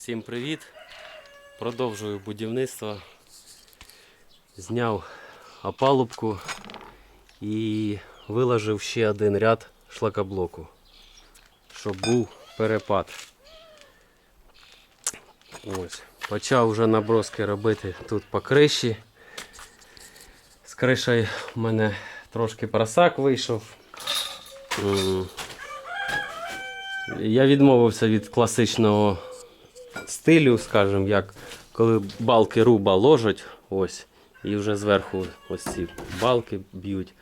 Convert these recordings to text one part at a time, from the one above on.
Всім привіт! Продовжую будівництво. Зняв опалубку і виложив ще один ряд шлакоблоку, щоб був перепад. Ось. Почав вже наброски робити тут по криші. З кришею в мене трошки просак вийшов. Я відмовився від класичного стилю, скажімо, як коли балки руба ложать, ось, і вже зверху ось ці балки б'ють.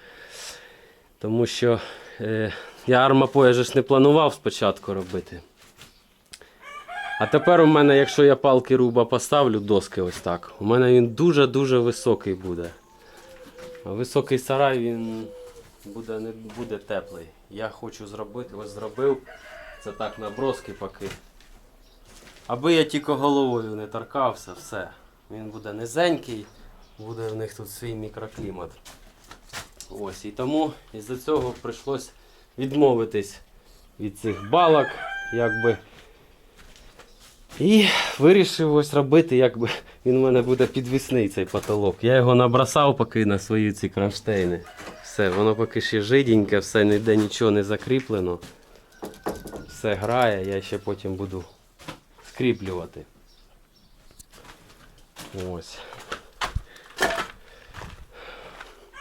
Тому що е, я армапоя ж не планував спочатку робити. А тепер у мене, якщо я палки руба поставлю, доски ось так, у мене він дуже-дуже високий буде. А високий сарай він буде, не буде теплий. Я хочу зробити, ось зробив. Це так наброски поки. Аби я тільки головою не торкався, все. Він буде низенький, буде в них тут свій мікроклімат. Ось, і тому із-за цього прийшлось відмовитись від цих балок, якби. І вирішив ось робити, якби він у мене буде підвісний цей потолок. Я його набросав поки на свої ці кронштейни. Все, воно поки ще жиденьке, все ніде нічого не закріплено. Все грає, я ще потім буду скріплювати. Ось.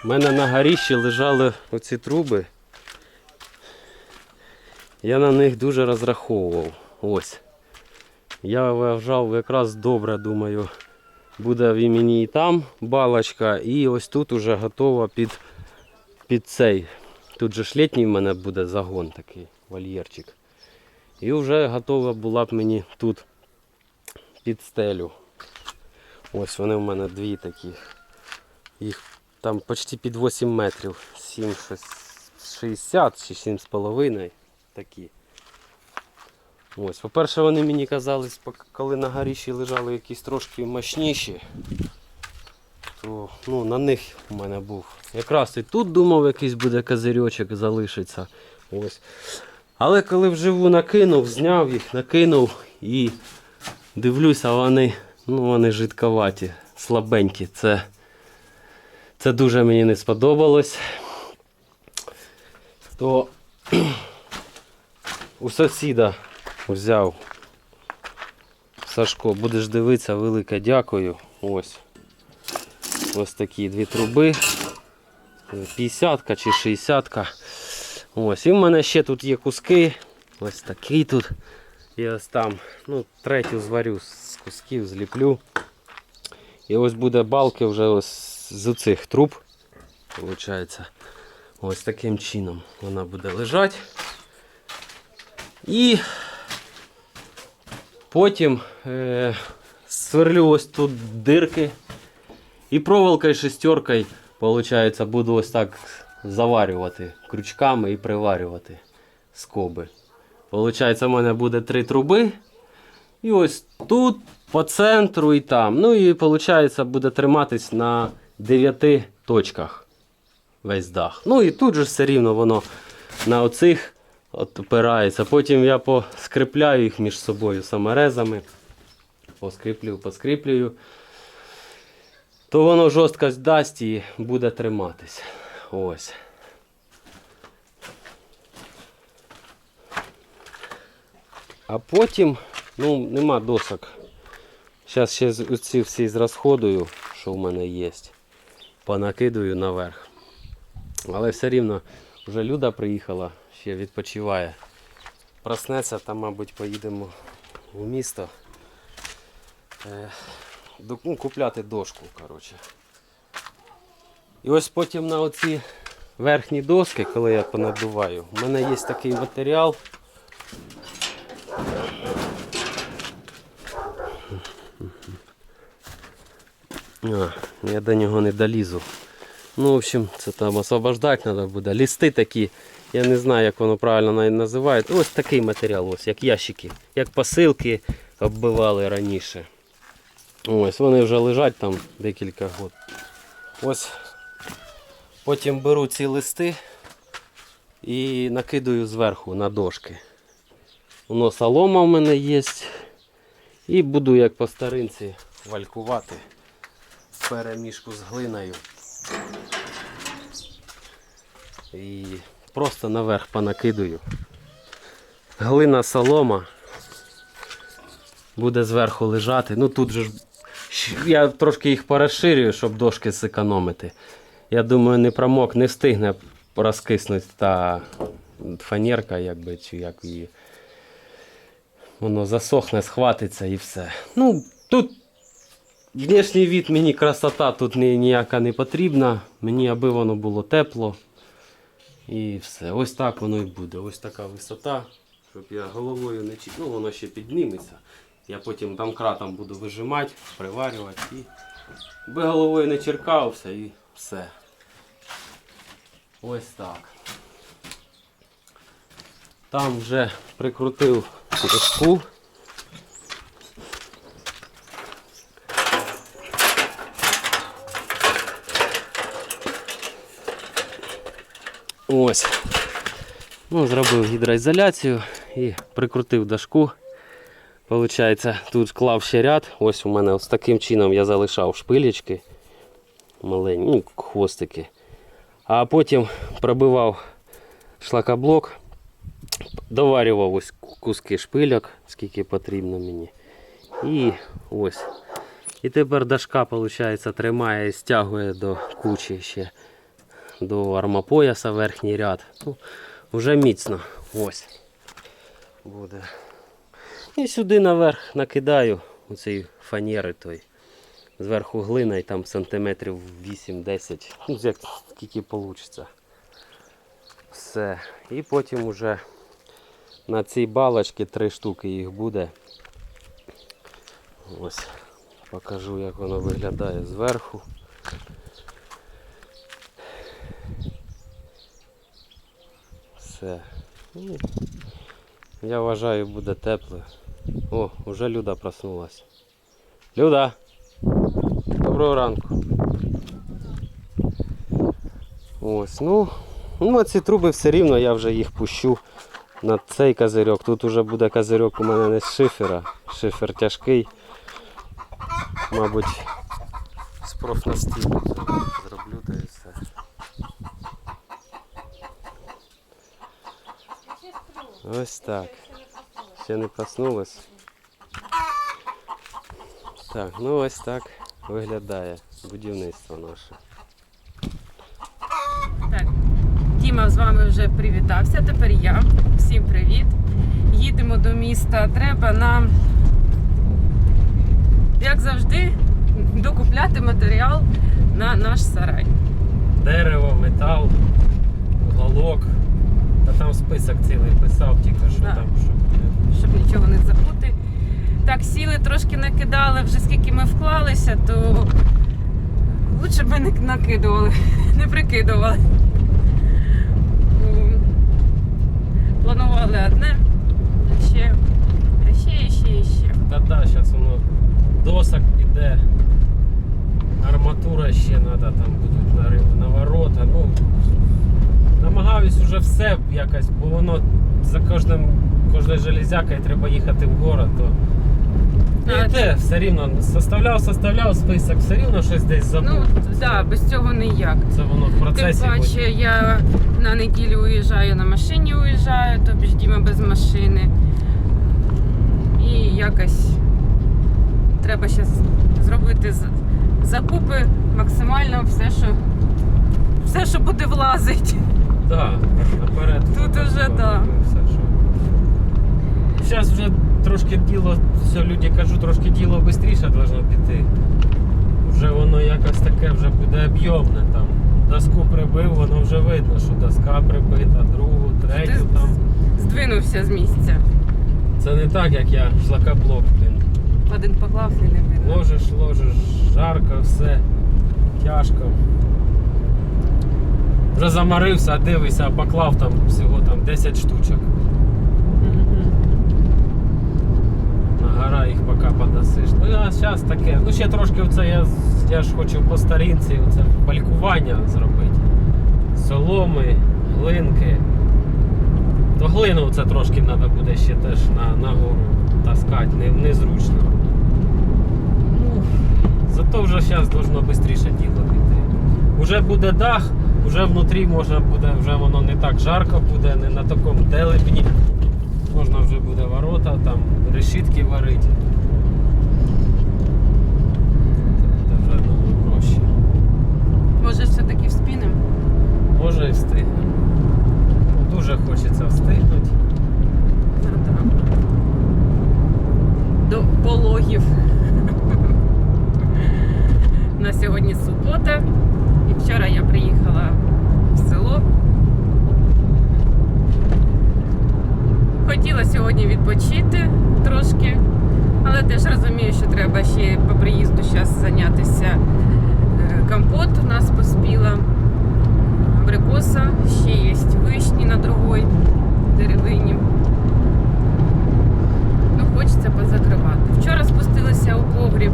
У мене на горіщі лежали оці труби. Я на них дуже розраховував. Ось. Я вважав якраз добре, думаю, буде в імені і там балочка, і ось тут уже готова під, під цей. Тут же ж літній в мене буде загон такий, вольєрчик. І вже готова була б мені тут під стелю. Ось вони в мене дві такі. Їх там почти під 8 метрів. 7, 60 чи 7,5 такі. Ось, по-перше, вони мені казались, коли на горіші лежали якісь трошки мощніші, то ну, на них у мене був. Якраз і тут думав, якийсь буде козирьочок залишиться. Ось. Але коли вживу накинув, зняв їх, накинув і дивлюся, вони, ну, вони жидковаті, слабенькі. Це, це дуже мені не сподобалось. То у сусіда взяв Сашко, будеш дивитися, велике дякую. Ось. Ось такі дві труби. 50-ка чи 60-ка. Ось, і в мене ще тут є куски. Ось такий тут. І ось там. Ну, третю зварю з кусків, зліплю. І ось буде балки вже ось з цих труб. Виходить. Ось таким чином вона буде лежати. І потім е, сверлю ось тут дирки. І проволокою шестеркою, виходить, буду ось так заварювати крючками і приварювати скоби. Получається, у мене буде три труби. І ось тут, по центру і там. Ну і виходить, буде триматись на 9 точках весь дах. Ну і тут же все рівно воно на оцих опирається. Потім я поскріпляю їх між собою саморезами. Поскріплюю, поскріплюю. То воно жорсткость дасть і буде триматись. Ось. А потім, ну, нема досок. Зараз ще з- ці всі зрозходую, що в мене є. Понакидую наверх. Але все рівно вже Люда приїхала, ще відпочиває. Проснеться, там, мабуть, поїдемо в місто. Е, ну, купляти дошку. коротше. І ось потім на оці верхні доски, коли я понадуваю, у мене є такий матеріал. А, я до нього не долізу. Ну, в общем, це там освобождати треба буде. Лісти такі, я не знаю, як воно правильно називають. Ось такий матеріал, ось, як ящики, як посилки оббивали раніше. Ось вони вже лежать там декілька років. Ось потім беру ці листи і накидаю зверху на дошки. Воно солома в мене є. І буду як по старинці валькувати перемішку з глиною. І просто наверх понакидую. Глина солома буде зверху лежати. Ну тут же ж я трошки їх порозширюю, щоб дошки зекономити. Я думаю, не промок, не встигне розкиснути та фанерка, якби, чи як її. Воно засохне, схватиться і все. Ну, тут внешній від мені красота тут ніяка не потрібна. Мені аби воно було тепло. І все. Ось так воно і буде. Ось така висота, щоб я головою не чіп. Ну, воно ще підніметься. Я потім домкратом буду вижимати, приварювати і би головою не черкався і все. Ось так. Там вже прикрутив дошку. Ось. Ну, зробив гідроізоляцію і прикрутив дошку. Получається, тут клав ще ряд. Ось у мене ось таким чином я залишав шпилечки маленькі, ну, хвостики. А потім пробивав шлакоблок, доварював ось куски шпильок, скільки потрібно мені. І ось. І тепер дошка, виходить, тримає і стягує до кучі ще до армопояса верхній ряд. Ну, вже міцно. Ось. Буде. І сюди наверх накидаю оцей фанери той. Зверху глина і там сантиметрів 8-10. Ну, як скільки вийде. Все. І потім уже на цій балочці три штуки їх буде. Ось. Покажу, як воно виглядає зверху. Все. Я вважаю, буде тепло. О, вже Люда проснулась. Люда! Доброго ранку. Ось, ну, ну ці труби все рівно я вже їх пущу на цей козирьок. Тут вже буде козирьок у мене не з шифера. Шифер тяжкий. Мабуть, з профнастілу це зроблю та і все. Ось так. Ще не проснулась. Так, ну ось так виглядає будівництво наше. Так, Діма з вами вже привітався. Тепер я. Всім привіт. Їдемо до міста. Треба нам, як завжди, докупляти матеріал на наш сарай. Дерево, метал, голок. Та там список цілий писав, тільки що Так. там що буде. щоб нічого не забути. Так, сіли трошки накидали, вже скільки ми вклалися, то лучше б ми не накидували, не прикидували. Планували одне, а ще, а ще, і ще, і ще. Та да, зараз воно досок піде. Арматура ще треба, там будуть на ворота. Ну, намагаюсь уже все якось, бо воно за кожним, кожною железякою треба їхати в город, то А, і те, все рівно составляв, составляв список, все рівно щось десь забув. Ну, так, да, без цього ніяк. Це воно в Тим процесі. паче потім. я на неділю уїжджаю на машині уїжджаю, тобі ж Діма без машини. І якось треба ще зробити закупи максимально все, що все, що буде влазить. Да, наперед. Тут уже, так, да. все, що. Зараз вже трошки діло, все, люди кажу, трошки діло швидше должно піти. Вже воно якось таке вже буде об'ємне там. Доску прибив, воно вже видно, що доска прибита, другу, третю Ти там. Здвинувся з місця. Це не так, як я шлакоблок, блін. Один поклав і не видно. Ложиш, ложиш, жарко, все, тяжко. Вже замарився, дивися, поклав там всього там 10 штучок. На гора їх поки подасиш. Ну а зараз таке. Ну ще трошки оце я, я ж хочу по старінці оце балькування зробити. Соломи, глинки. То глину це трошки треба буде ще теж на, на гору таскати, не, незручно. зараз должно швидше діло піти. Уже буде дах, уже внутрі можна буде, вже воно не так жарко буде, не на такому делебні. Можна вже буде ворота, там решітки варити. Це вже ну, проще. Може, все-таки вспінемо? Може і встигнемо. Дуже хочеться встигнути. До пологів. На сьогодні субота. І вчора я приїхала в село. Хотіла сьогодні відпочити трошки, але теж розумію, що треба ще по приїзду зараз зайнятися. Е, Компот у нас поспіла, абрикоса, ще є вишні на другій деревині. Ну, хочеться позакривати. Вчора спустилася у погріб,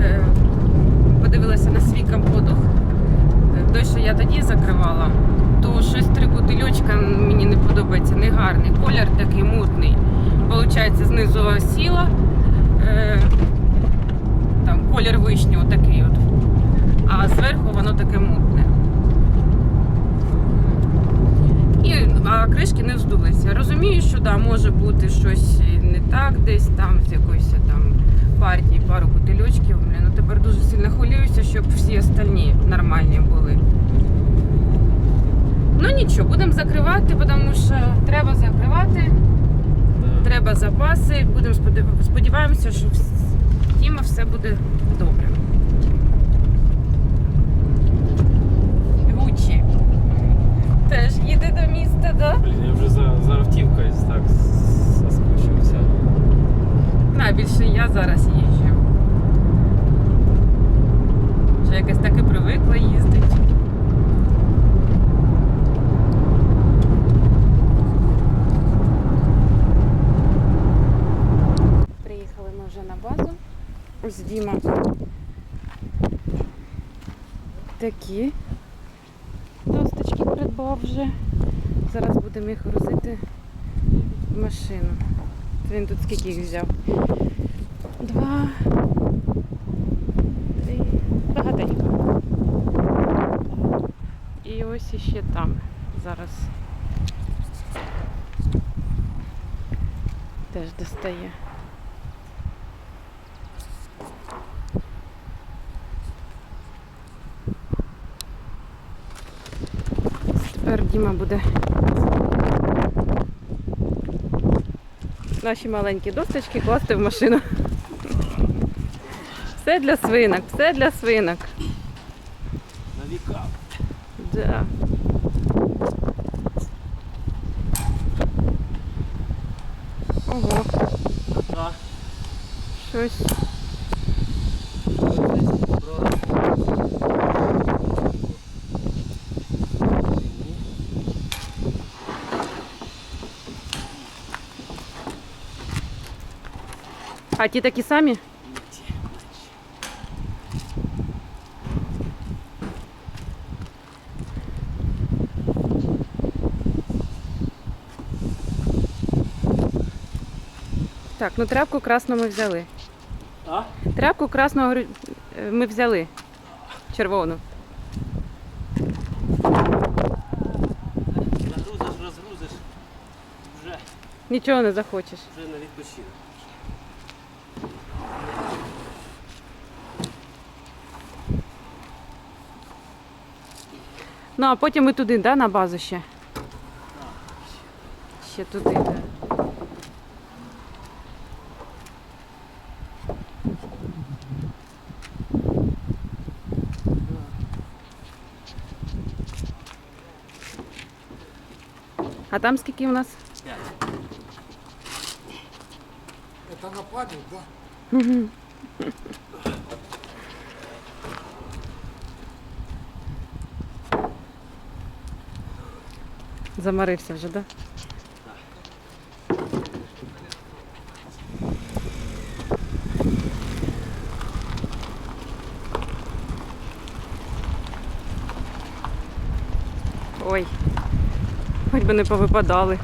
е, подивилася на свій комподух. Е, Той, що я тоді закривала, то щось три бутильочка мені не подобається, не гарний. Колір такий мутний. Получається, знизу сіла, е, там колір вишні отакий от. А зверху воно таке мутне. І, а кришки не вздулися. Розумію, що да, може бути щось не так, десь там з якоїсь там партії, пару бутильочків. Ну тепер дуже сильно хвилююся, щоб всі остальні нормальні були. Ну нічого, будемо закривати, тому що треба закривати. Треба запаси. Будемо сподів- сподіваємося, що в Тіма все буде добре. Гучі теж їде до міста, да? Блін, я вже за, за автівкою так соскучився. На, більше я зараз їжджу. Вже якось так і привикла їздити. Приїхали ми вже на базу. Ось Діма. Такі досточки придбав вже. Зараз будемо їх грузити в машину. Це Він тут скільки їх взяв? Два. Три. Багатенько. І ось іще там. Зараз. Теж достає. Тепер Діма буде наші маленькі досточки класти в машину. Все для свинок, все для свинок. На віка. Да. Ого, щось. А ті такі самі? Так, ну тряпку красну ми взяли. А? Тряпку красну е, ми взяли. Червону. Нагрузиш, розгрузиш. Вже, Нічого не захочеш. вже на відпочинок. Ну, а потім ми туди, да, на базу ще. Ще туди, да. А там скільки у нас? П'ять. Это на память, да? Замарився вже, да? Ой, хоч би не повипадали.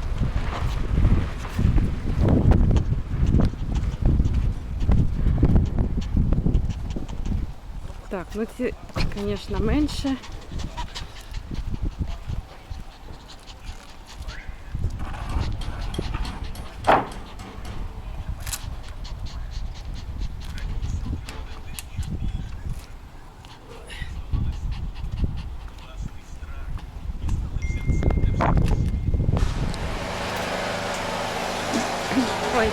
Так, ну ці, звісно, менше. Ой.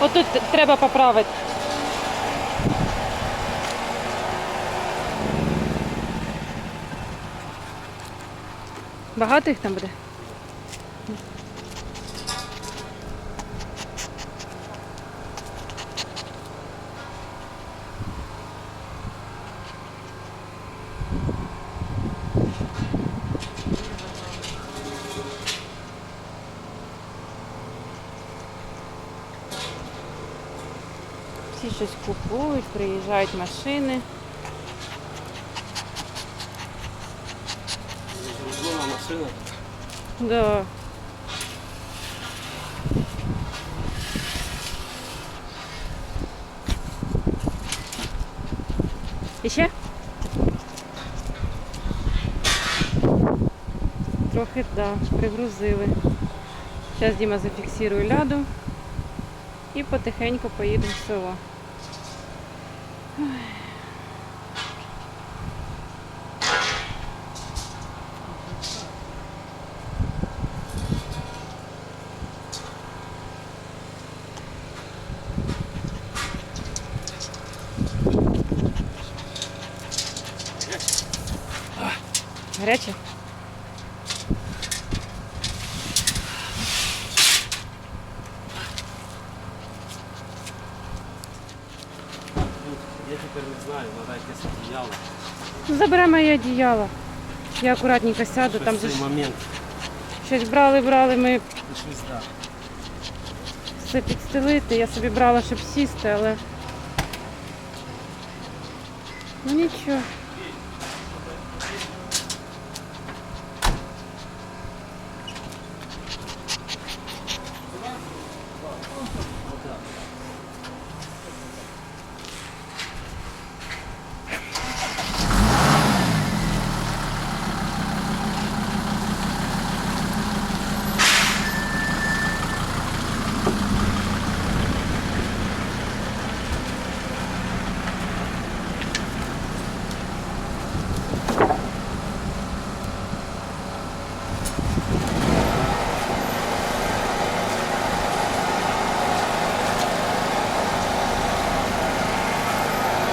Отут треба поправити. Багато їх там буде? Щось купують, приїжджають машини. Машина. Да. І ще? Трохи, да, пригрузили. Зараз Діма зафіксує ляду і потихеньку поїдемо в село. Гаряче? Я тепер не знаю, треба якесь одіяло. Заберемо моє одіяло. Я акуратненько сяду, там Щось же ж момент. щось брали, брали ми Пішли сюди. все підстелити. Я собі брала, щоб сісти, але. Ну нічого.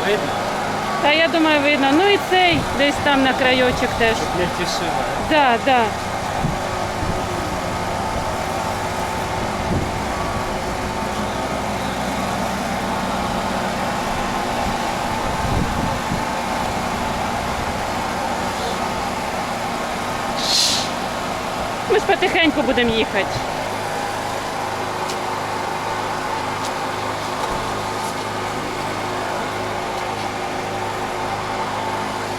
Видно? Та я думаю, видно. Ну і цей десь там на крайочок теж. Не тішила. Да, да. Ми ж потихеньку будемо їхати.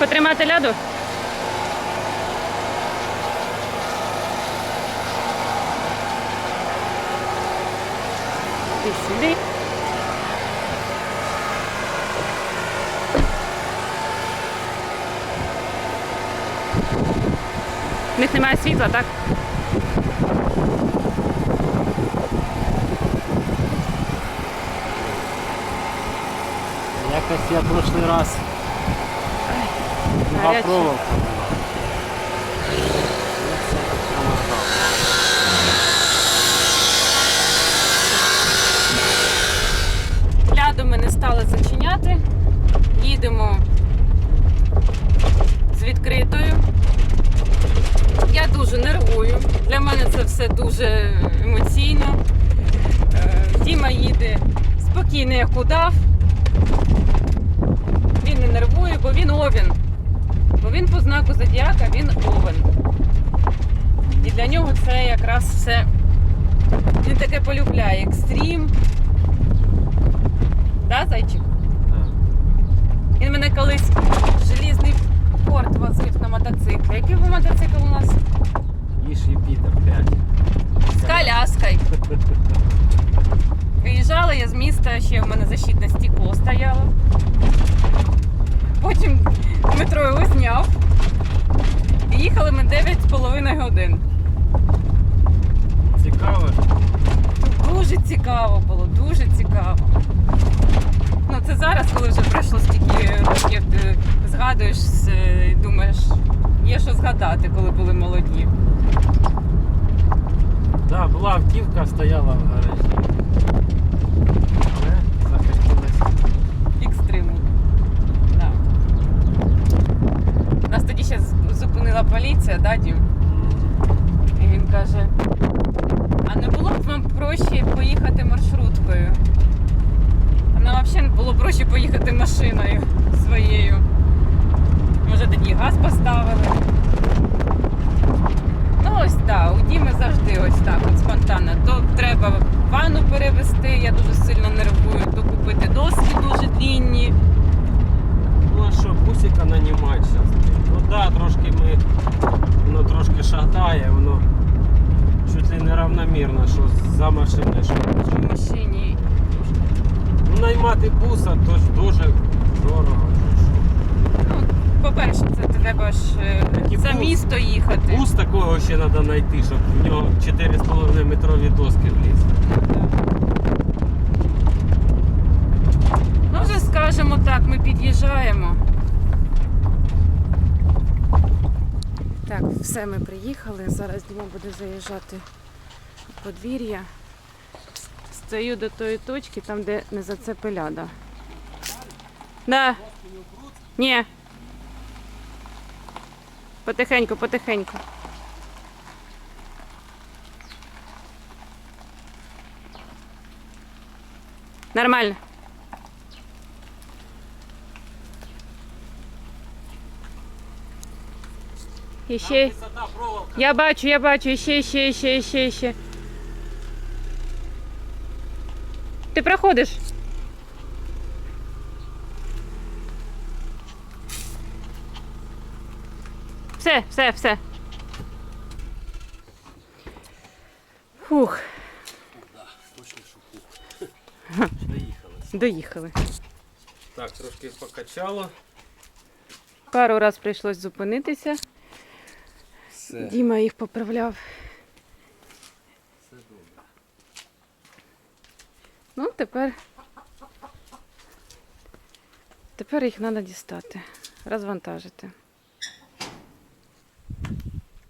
Потримати ляду? І сюди. В них немає світла, так? Якось я прошлий раз Гаряче. проволока. Ляду ми не стали зачиняти. Їдемо з відкритою. Я дуже нервую. Для мене це все дуже емоційно. Е, Діма їде спокійно, як удав. Він не нервує, бо він овен. Він по знаку зодіака, він овен. І для нього це якраз все. Він таке полюбляє. Екстрім. Да, зайчик? Він мене колись желізний порт возив на мотоциклі. Який був мотоцикл у нас? Їж Юпітер 5. З коляскою. виїжджала я з міста, ще в мене защитне стекло стояло. Потім метро його зняв. І їхали ми 9,5 годин. Цікаво. Дуже цікаво було, дуже цікаво. Ну це зараз, коли вже пройшло стільки років, ти згадуєш і думаєш, є що згадати, коли були молоді. Да, була автівка, стояла в гаражі. Але захотілося. Екстриму. Да. Нас тоді ще зупинила поліція, да, Дім? І він каже: а не було б вам проще поїхати маршруткою? А нам взагалі було проще поїхати машиною своєю. Може тоді газ поставили. Ну ось так, у Діми завжди ось так, от спонтанно. То треба ванну перевезти, я дуже сильно нервую, то купити доски дуже длінні. Ну а що, бусика нанімати зараз. Ну так, да, трошки ми. Воно трошки шатає, воно чуть ли не равномірно, що за машиною, що в машині. Ну, наймати буса то ж дуже дорого. Ну, по-перше, це треба ж е, Такий за бус. місто їхати. Бус такого ще треба знайти, щоб в нього 4,5 метрові доски влізли. Ну, вже скажемо так, ми під'їжджаємо. Так, все, ми приїхали. Зараз Діма буде заїжджати в подвір'я. Стою до тої точки, там, де не зацепи ляда. Да. Ні. Потихеньку, потихеньку. Нормально. І ще. Я бачу, я бачу, ще, і ще, і ще, і ще, і ще. Ти проходиш? Все, все, все. Фух, Доїхали. доїхали. Так, трошки покачало. Пару раз прийшлось зупинитися. Все. Діма їх поправляв. Все добре. Ну, тепер. Тепер їх треба дістати, розвантажити.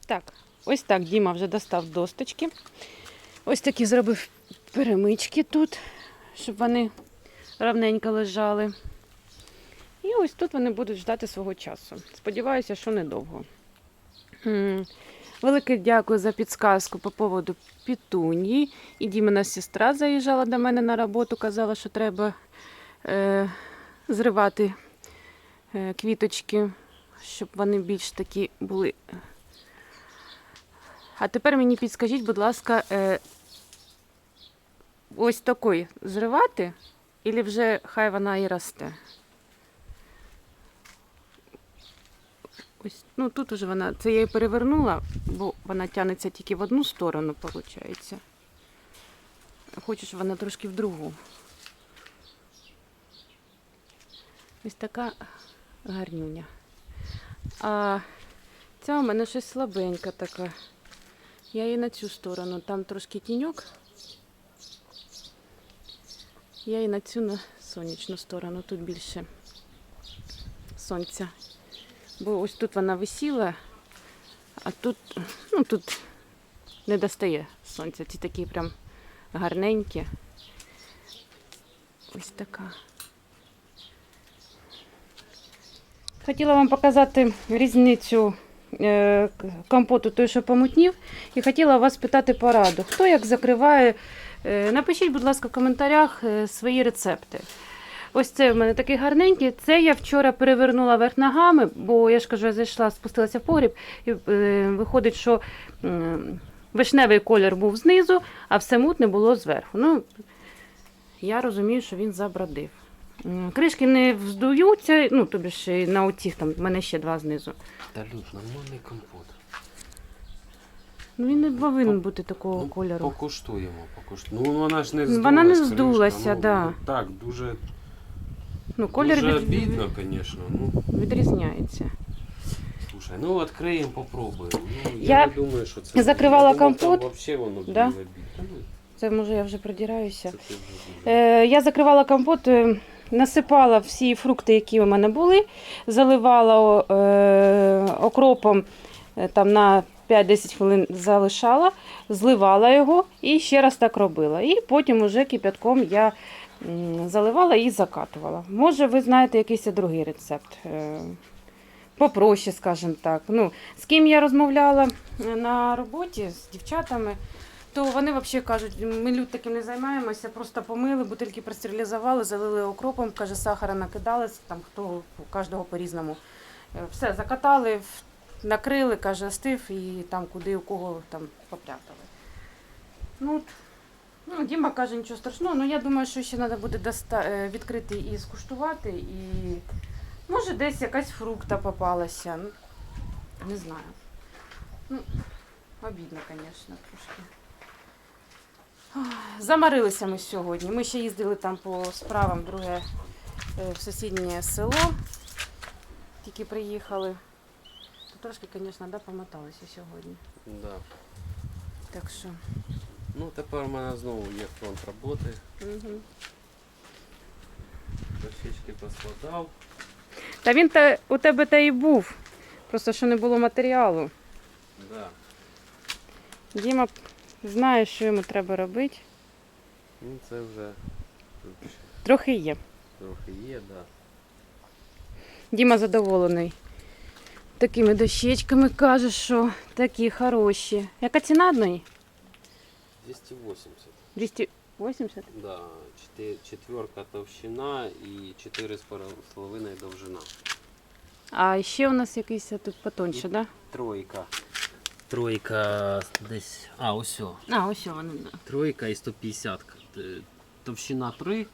Так, ось так Діма вже достав досточки. Ось такі зробив перемички тут, щоб вони равненько лежали. І ось тут вони будуть ждати свого часу. Сподіваюся, що недовго. Велике дякую за підсказку по поводу пітунії. І Дімина сестра заїжджала до мене на роботу, казала, що треба е, зривати е, квіточки, щоб вони більш такі були. А тепер мені підскажіть, будь ласка, е, ось такий зривати, і вже хай вона і росте. Ось, ну тут уже вона, це я її перевернула, бо вона тягнеться тільки в одну сторону, виходить. Хочу, щоб вона трошки в другу. Ось така гарнюня. А ця у мене щось слабенька така. Я її на цю сторону, там трошки тіньок. Я її на цю на сонячну сторону, тут більше сонця. Бо ось тут вона висіла, а тут, ну тут не достає сонця. Ці такі прям гарненькі. Ось така. Хотіла вам показати різницю е, компоту той, що помутнів, і хотіла вас питати пораду. Хто як закриває? Е, Напишіть, будь ласка, в коментарях е, свої рецепти. Ось це в мене такий гарненький. Це я вчора перевернула верх ногами, бо я ж кажу, я зайшла, спустилася в погріб, і е, виходить, що м, вишневий колір був знизу, а все мутне було зверху. Ну, я розумію, що він забродив. Кришки не вздуються, ну, тобі ж на оцих там, в мене ще два знизу. Та Люд, нормальний компот. Ну він не повинен бути такого Ну, кольору. Покуштуємо, покуштуємо. Ну вона ж не Вона здулась. не кришка, здулася, ну, да. Так, дуже, Ну, колір дуже від... обідно, звісно. Ну, відрізняється. слушай, ну відкриємо, попробуємо. Ну, Я я, не думаю, що це. закривала я думав, компот. Там взагалі воно Да? біле. Ну, Це може я вже придираюся. це ти вже біле. Е, я закривала компот, е, насипала всі фрукти, які у мене були, заливала е, окропом е, там на 5-10 хвилин залишала, зливала його і ще раз так робила. І потім уже кипятком я заливала і закатувала. Може, ви знаєте якийсь другий рецепт. е, Попроще, скажімо так. Ну, з ким я розмовляла е, на роботі з дівчатами, то вони взагалі кажуть, ми люд таким не займаємося, просто помили, бутильки простерилізували, залили окропом, каже, сахара накидали, там хто у кожного по-різному. Е, Все, закатали, накрили, каже, стив і там куди у кого там попрятали. Ну, ну, Діма каже, нічого страшного, ну я думаю, що ще треба буде доста- е, відкрити і скуштувати, і може десь якась фрукта попалася. Ну, не знаю. Ну, обідно, звісно, трошки. Замарилися ми сьогодні. Ми ще їздили там по справам друге е, в сусіднє село. Тільки приїхали. То трошки, звісно, да, помоталися сьогодні. Да. Так що. Ну, тепер у мене знову є фронт роботи. Угу. Дощечки поскладав. Та він та, у тебе та і був. Просто що не було матеріалу. Да. Діма знає, що йому треба робити. Ну, це вже Трохи є. трохи є, да. Діма задоволений. Такими дощечками каже, що такі хороші. Яка ціна одної? 280. 280? Да, четверка товщина і 4,5 довжина. А ще у нас якийсь тут потоньше, да? Тройка. Тройка десь. А, ось. А, ось вони. Да. Тройка і 150. Товщина 3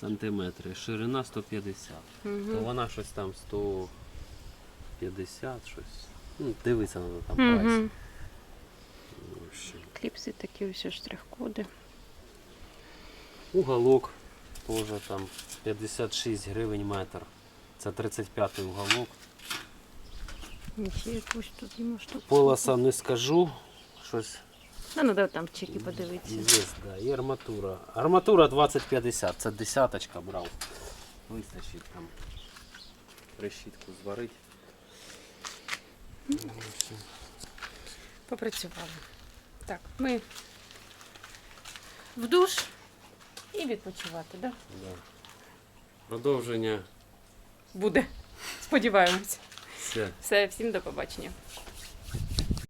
сантиметри, ширина 150. То Угу. вона щось там 150, щось. Ну, дивися треба там прайс. Угу. Ну, в общем. Кліпси такі ось штрих-коди. Уголок теж там 56 гривень метр. Це 35 уголок. Якусь тут Діма штуку. Полоса не скажу. Щось ну давай там чеки подивитися. є, да. І арматура. Арматура 2050, це десяточка брав. Вистачить там. Решітку зварить. Попрацювали. Так, ми в душ і відпочивати, да? Да. Продовження. Буде. Сподіваємось. Все. Все, всім до побачення.